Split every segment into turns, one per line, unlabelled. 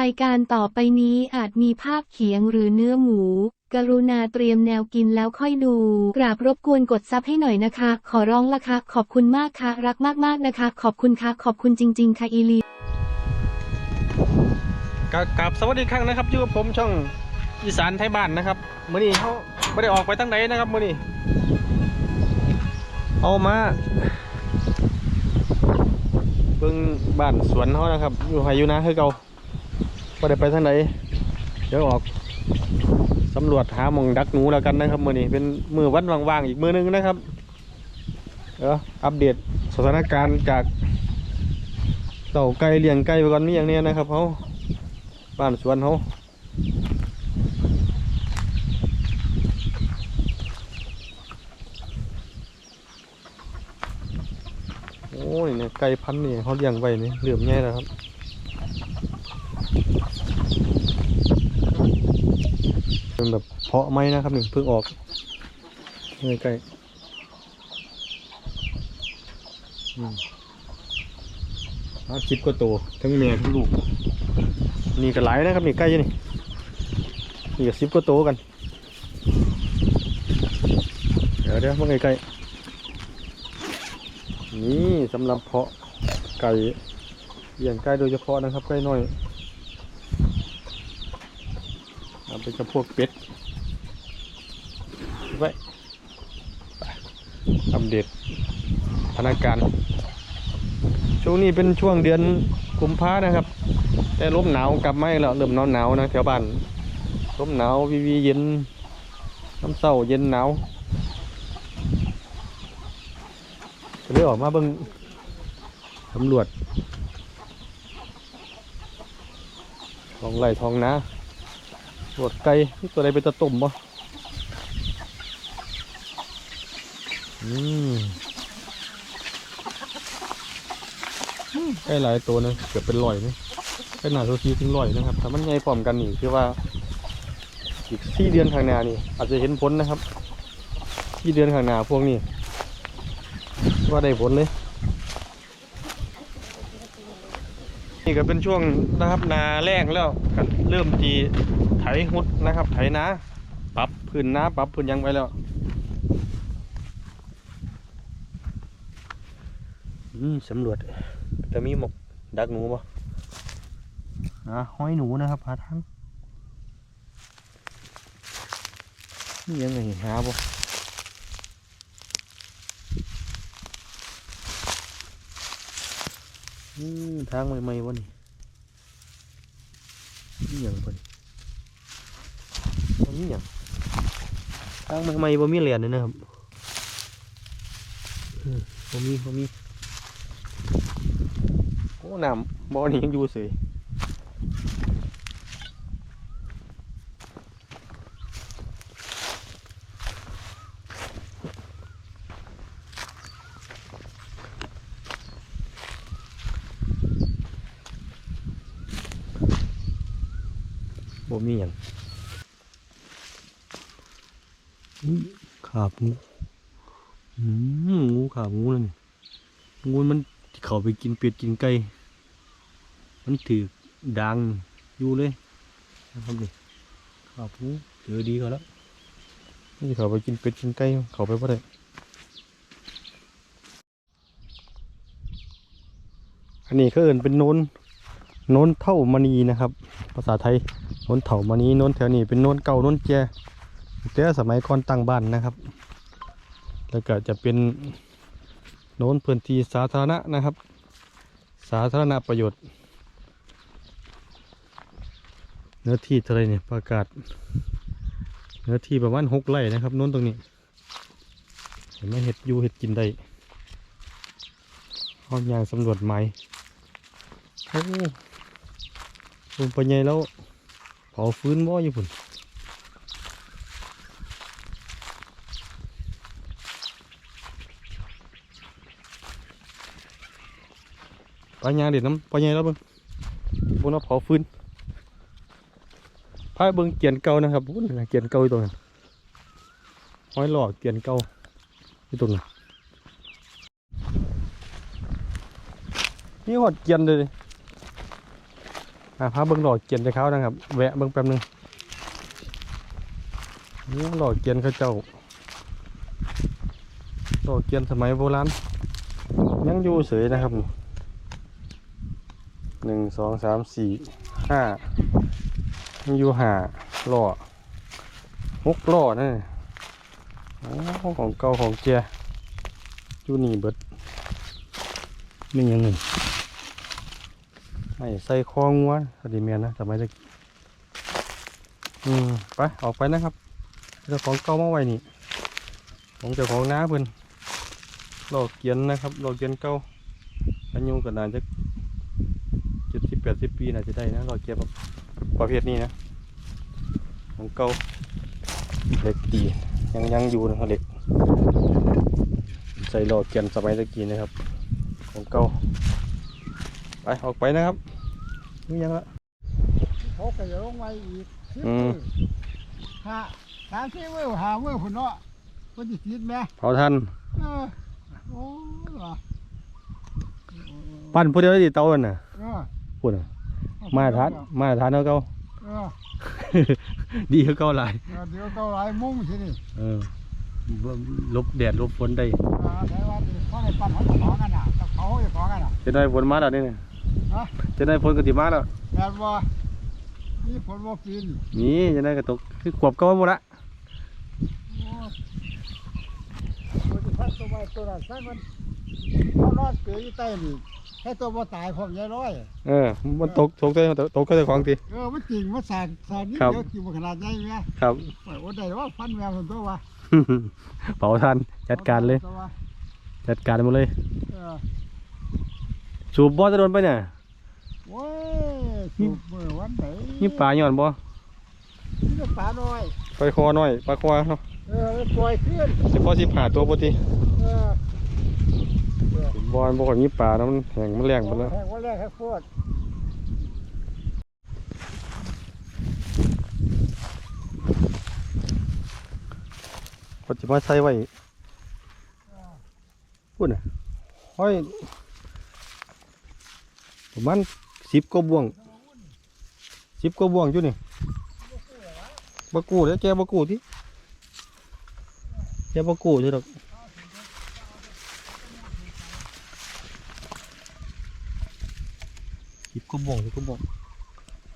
รายการต่อไปนี้อาจมีภาพเขียงหรือเนื้อหมู กรุณาเตรียมแนวกินแล้วค่อยดู กราบรบกวนกดซับให้หน่อยนะคะ ขอร้องละคะ ขอบคุณมากค่ะ รักมากๆนะคะ ขอบคุณค่ะ ขอบคุณจริง ๆ ค่ะอีลี
กับกับสวัสดีครั้งนะครับอยู่กับผมช่องอีสานไทยบ้านนะครับมื่อนี้เขาไม่ได้ออกไปตั้งไหนนะครับมื่อนี้เอามาเบิ่งบ้านสวนเขานะครับ อยู่ไฮอยู่นะคือเก่า ไม่ได้ไปทางไหนเดี๋ยวออกสำรวจหาหมองดักหนูแล้วกันนะครับมือนี้เป็นมือวันว่างๆอีกมือหนึงนะครับเดี๋ยวอัปเดตสถานการณ์จากเต่าไก่เลี้ยงไก่ไปก่อนมีอย่างเนี้ยนะครับเขาบ้านสวนเขาโอ้ยเนี่ยไก่พันนี่เขาเลี้ยงไว้นี่เหลื่อมแย่แล้วครับ เป็นแบบเพาะไม้นะครับหนึ่งเพิ่งออกนี่ไก่อืมห้าสิบก็โตวทั้งแม่ทั้งลูก นี่ก็หลายนะครับนี่ใกล้ยู่นี่นี่ก็สิบก็โตวกัน เดี๋ยวเดี๋ยวมาใกล้ๆนี่สำหรับเพาะไก่เลี้ยงไก่โดยเฉพาะนะครับไก่น้อย เอาไปกับพวกเป็ดไว้ไปอัปเดตสถานการช่วงนี้เป็นช่วงเดือนกุมภานะครับ แต่ลมหนาวกลับมาแล้วเริ่มหนาวหนาวนะแถวบ้านลมหนาววีวีเย็นน้ำเศร้าเย็นหนาวก็เลยออกมาเบิ่งตำรวจทองไร่ท้องนา ตรวจไก่นี่ตัวใดเป็นตะตุ่มบ่อืมไก่หลายตัวนะเกือบเป็นร้อยนะขนาตัวทีถึงร้อยนะครับถ้ามันใหญ่พร้อมกันนี่คือว่า อีกสี่เดือนข้างหน้านี่ อาจจะเห็นผลนะครับสี่เดือนข้างหน้าพวกนี้ว่าได้ผลเลย นี่ก็เป็นช่วงนะครับนาแรกแล้วก็เริ่มทีไถหุดนะครับ ไถนาปรับพื้นนาปรับพื้นหยังไปแล้วอืมสำรวจจะมีหมกดักหนูปะอะห้อยหนูนะครับหาทางนี่ยังไงหาบ่อื ทางใหม่ๆวะนี่นี่อย่างบ่นี่บ่างทางใหม่ๆบ่มีเหรียญเลยนะครับบ่มีบ่มีโอ้น้ำบ่อนี่ยังอยู่เสย มีหยังขาบงูงูขาบงูนั่นนี่งูมันที่เขาไปกินเป็ดกินไก่ มันถือดังอยู่เลยนะครับนี่ขาบงูเจอดีเขาแล้วนี่เขาไปกินเป็ดกินไก่เขาไปบ่ได้อันนี้เขาเอินเป็นโนนโนนเท่ามณีนะครับ ภาษาไทย น้นเถามานี้น้นแถวนี้เป็นน้นเก่าน้นแก่แต่สมัยก่อนตั้งบ้านนะครับ แล้วก็จะเป็นโน้นพื้นที่สาธารณะนะครับ สาธารณประโยชน์ เนื้อที่เท่าไรเนี่ยประกาศ เนื้อที่ประมาณหกไร่นะครับโน้นตรงนี้เห็นไหมเห็ดยูเห็ดกินได้ห้องยางสำรวจไม้โอ้ลงไปใหญ่แล้ว เผาฟื้นบ่อยู่พุ่นปลาญาเด็ดน้ำปลาญาแล้วเบิ่งบนเอาเผาฟื้นพาเบิ่งเกียนเก่านะครับพุ่นเกียนเก่าอยู่ตรงนั้นห้อยหลอดเกียนเก่าอยู่ตรงนั้นนี่หอดเกียนเลย อ่าพาเบิ้งหล่อเกียนจะเขานะครับ แวะเบิ้งแป๊บหนึงนี่หล่อเกียนเขาเจ้าหล่อเกียนสมัยโบราณยังอยู่เฉยนะครับหนึ่งสองสามสี่ห้ายังอยู่ห้าหล่อหกหล่อนั่นน่ะโอ้ของเก่าของเจียอยู่นี่เบิดนี่ยังไง ไม่ใส่คองวสวัสดีเมียนนะสมัยตะกี้อืมไปออกไปนะครับเจ้าของเก่ามาไว้นี่ของเจ้าของน้าเพิ่นหลอกเกียนนะครับหลอกเกียนเก่าอายุก็น่าจะเจ็ดสิบแปดสิบปีน่าจะได้นะหลอกเกียนแบบประเภทนี้นะของเก่าเหล็กดียังยังอยู่นะครับเหล็กใส่หลอกเกียนสมัยตะกี้นะครับ ของเก่าไปออกไปนะครับ นี่ยังละ
เขาก็จะลงไว้อีกสิบ
อืม
มือห้าสามสี่มือหามือพุ่นเนาะเพิ่นสิติดแม่
เผาทัน
เออโอ้ล่ะ
ปั้นผู้เดียวได้ดีเตาอันน่ะ
เออ
พูดน่ะมาทานมาทานเอาเก่า
เออ
ดีเขาเก่าหลาย
เออเดี๋ยวก็หลายมุ้งสินี่
เออลบแดดลบฝนได้
อ่าแต่ว่าสิเขาให้ปั้นเขาจะของกันน่ะกับเขาจะของกันน่ะ
จะได้ฝนมาแล้วนี่น่ะ
ฮะ
จะได้ฝนก็สิมาแล้ว
แบบว่านี่ผลว่าปีน
นี่จะได้กระตกคือขวบเก่าหมดละ
โอ้ตัวที่พัดตัวไว้ตัวนั้นใส่มันเขานอนเปลือยอยู่ใต้นี่ให้ตัวบ่ตายผมยายร้อย
เออ มันตกตกได้ตกก็ได้ของที
เออมันจริงมันสานสานนี่
ครับ
เดี๋ยวกินมาขนาดใหญ่ไหม
ครับ
โอ้ยโอ้ได้ว่าฟันแมวคนตัววะ
เผาทันจัดการเลย
ตัววะ
จัดการหมดเลย
เออ
สูบบอจะโดนไปเนี่ย
โอ้ยสูบมือวันไหน
มีปลาหย่อนบ่
นี่ก็ปลาน้อย
ปลาคอน้อยปลาคอเนาะ
เออมันปล่อยขึ้น
สิพอสิผ่าตัวปกติ
เออบ
อลบ่ค่อยมีปลาแล้วมันแห้งมันแรงหมดแล้ว
แข่งวันแรกแค่พูด
ก็จะมาใส่ไว้พูดน่ะห้อยประมาณ สิบกว่าบ่วงสิบกว่าบ่วงอยู่นี่บะกูเดี๋ยวแกบะกูที่แกบะกูเถอะดอกสิบกว่าบ่วงสิบกว่าบ่วง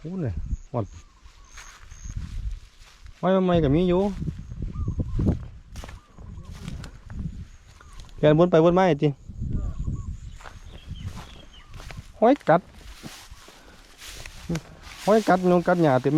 พูดเลยหมดไว้ใหม่ๆก็มีอยู่แกวนไปวนมาจริงห้อยกัด ห้อยกัดนงกัดหญ้าเต็มไ